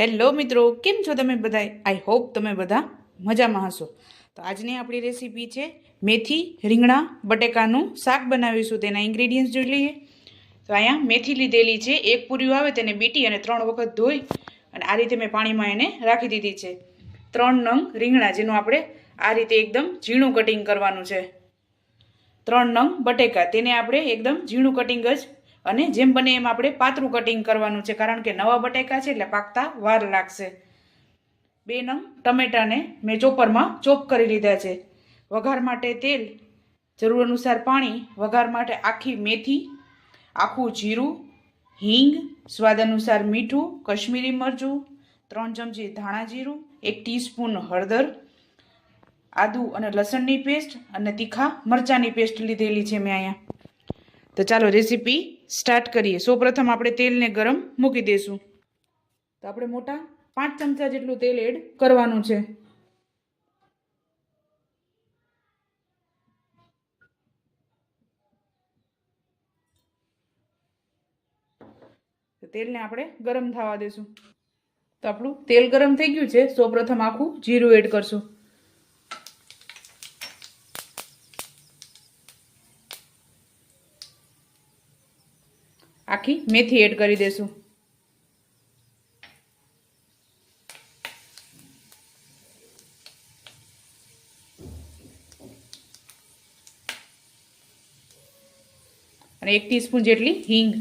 Hello મિત્રો, કેમ છો તમે બધા આઈ હોપ તમે બધા મજામાં હશો. તો આજની આપણી રેસીપી છે મેથી, રીંગણા, બટેકાનું શાક બનાવીશું. તેના ઇન્ગ્રેડિયન્ટ્સ જોઈ લઈએ. તો અહીંયા મેથી લીધેલી છે, એક પૂરીઓ આવે તેને બીટી અને ત્રણ વખત ધોઈ અને આ રીતે મેં પાણીમાં એને રાખી દીધી છે. ત્રણ નંગ રીંગણા, જેનું આપણે આ રીતે એકદમ ઝીણું કટિંગ કરવાનું છે. ત્રણ નંગ બટેકા, તેને આપણે એકદમ ઝીણું કટિંગ જ અને જેમ બને એમ આપણે પાતળું કટિંગ કરવાનું છે, કારણ કે નવા બટેકા છે એટલે પાકતા વાર લાગશે. બે નંગ ટમેટાને મેં ચોપરમાં ચોપ કરી લીધા છે. વઘાર માટે તેલ, જરૂર અનુસાર પાણી, વઘાર માટે આખી મેથી, આખું જીરું, હિંગ, સ્વાદ અનુસાર મીઠું, કશ્મીરી મરચું, ત્રણ ચમચી ધાણા જીરું, એક ટીસ્પૂન હળદર, આદુ અને લસણની પેસ્ટ અને તીખા મરચાંની પેસ્ટ લીધેલી છે મેં અહીંયા. તો ચાલો રેસીપી સ્ટાર્ટ કરીએ. સૌપ્રથમ આપણે તેલને ગરમ મૂકી દઈશું. તો આપણે મોટા પાંચ ચમચા જેટલું તેલ એડ કરવાનું છે. તેલને આપણે ગરમ થવા દઈશું. તો આપણું તેલ ગરમ થઈ ગયું છે. સૌપ્રથમ આખું જીરું એડ કરશું. આખી મેથી એડ કરી દેશું. અને એક ટીસ્પૂન જેટલી હિંગ.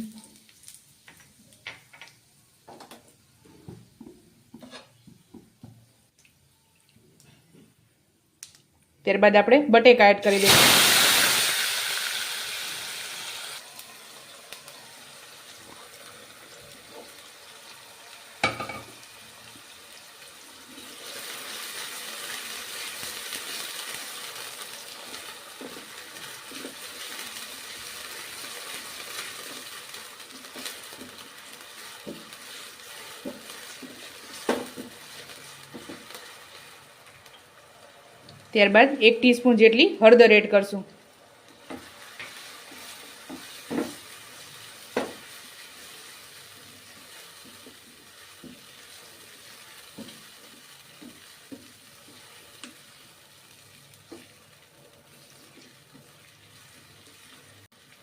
ત્યારબાદ આપણે બટેકા એડ કરી દઈશું. ત્યારબાદ એક ટીસ્પૂન જેટલી હળદર એડ કરશું.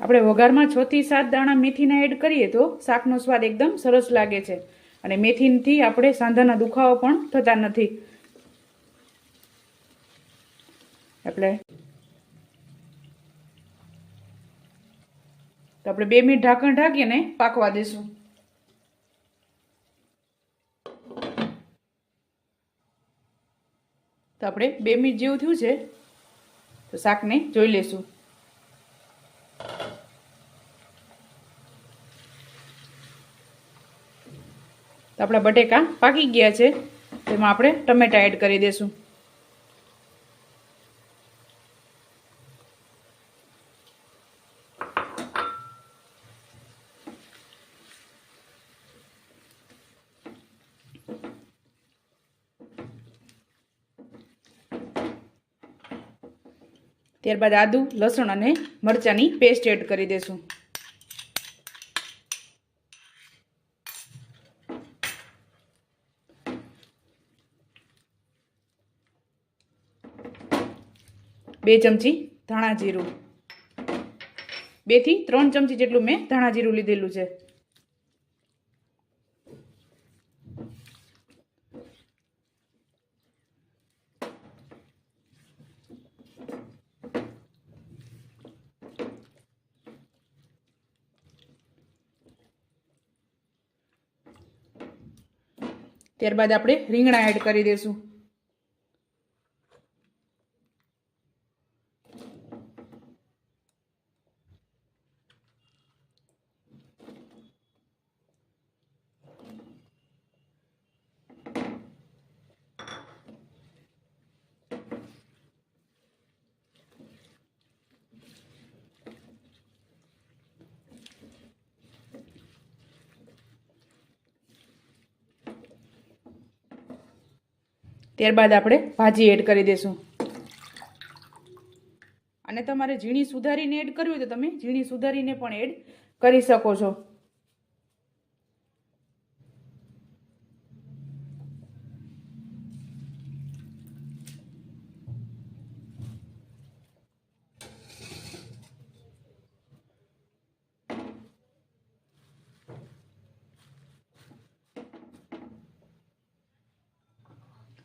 આપણે વઘારમાં છ થી સાત દાણા મેથીના એડ કરીએ તો શાકનો સ્વાદ એકદમ સરસ લાગે છે. અને મેથીથી આપણે સાંધાના દુખાવો પણ થતા નથી. એટલે તો આપણે બે મિનિટ ઢાંકણ ઢાંકીને પાકવા દઈશું તો આપણે બે મિનિટ જેવું થયું છે, તો શાકને જોઈ લેશું. તો આપણા બટેકા પાકી ગયા છે, તેમાં આપણે ટમેટા એડ કરી દઈશું ત્યારબાદ આદુ, લસણ અને મરચાંની પેસ્ટ એડ કરી દઈશું બે ચમચી ધાણા જીરું. બેથી ત્રણ ચમચી જેટલું મેં ધાણા જીરું લીધેલું છે. ત્યારબાદ આપણે રીંગણા એડ કરી દઈશું ત્યારબાદ આપણે ભાજી એડ કરી દઈશું અને તમારે ઝીણી સુધારીને એડ કરવી હોય તો તમે ઝીણી સુધારીને પણ એડ કરી શકો છો.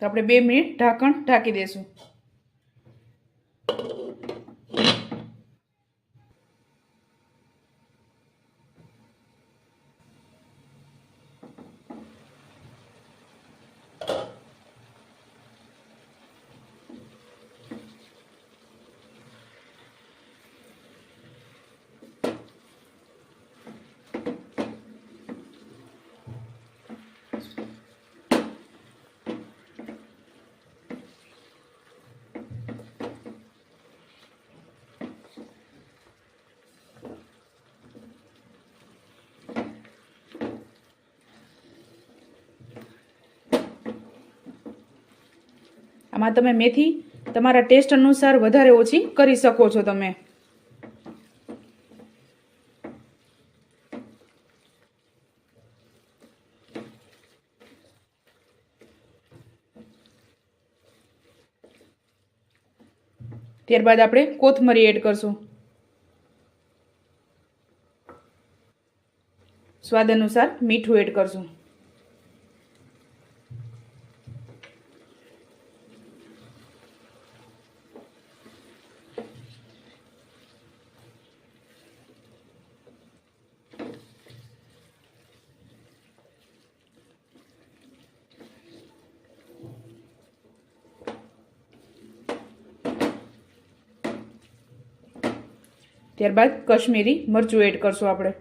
તો આપણે બે મિનિટ ઢાંકણ ઢાંકી દઈશું. આમાં તમે મેથી તમારા ટેસ્ટ અનુસાર વધારે ઓછી કરી શકો છો તમે. ત્યારબાદ આપણે કોથમરી એડ કરશું. સ્વાદ અનુસાર મીઠું એડ કરશું. ત્યારબાદ કશ્મીરી મરચું એડ કરશું આપણે.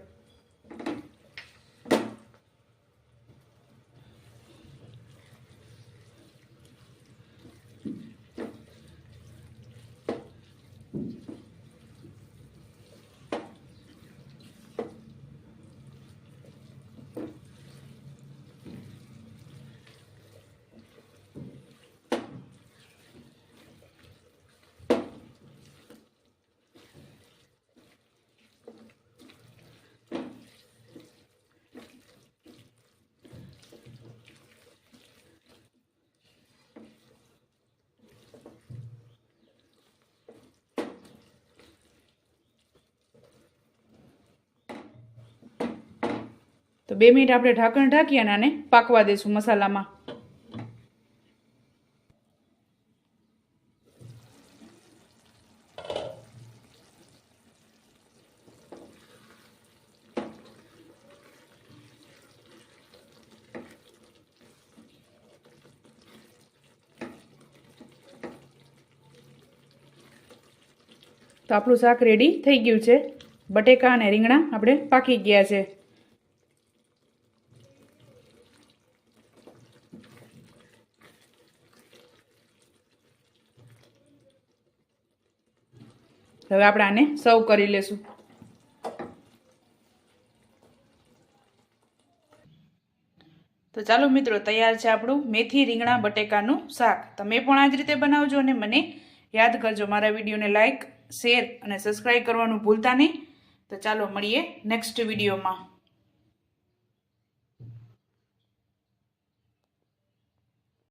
તો બે મિનિટ આપણે ઢાંકણ ઢાંકી અને આને પાકવા દઈશું મસાલામાં. તો આપણું શાક રેડી થઈ ગયું છે. બટેકા અને રીંગણા આપણે પાકી ગયા છે. હવે આપણે આને સર્વ કરી લેશું. તો ચાલો મિત્રો, તૈયાર છે આપણું મેથી રીંગણા બટેકાનું શાક. તમે પણ આ જ રીતે બનાવજો અને મને યાદ કરજો. મારા વિડીયોને લાઇક શેર અને સબસ્ક્રાઈબ કરવાનું ભૂલતા નહીં. તો ચાલો મળીએ નેક્સ્ટ વિડીયોમાં.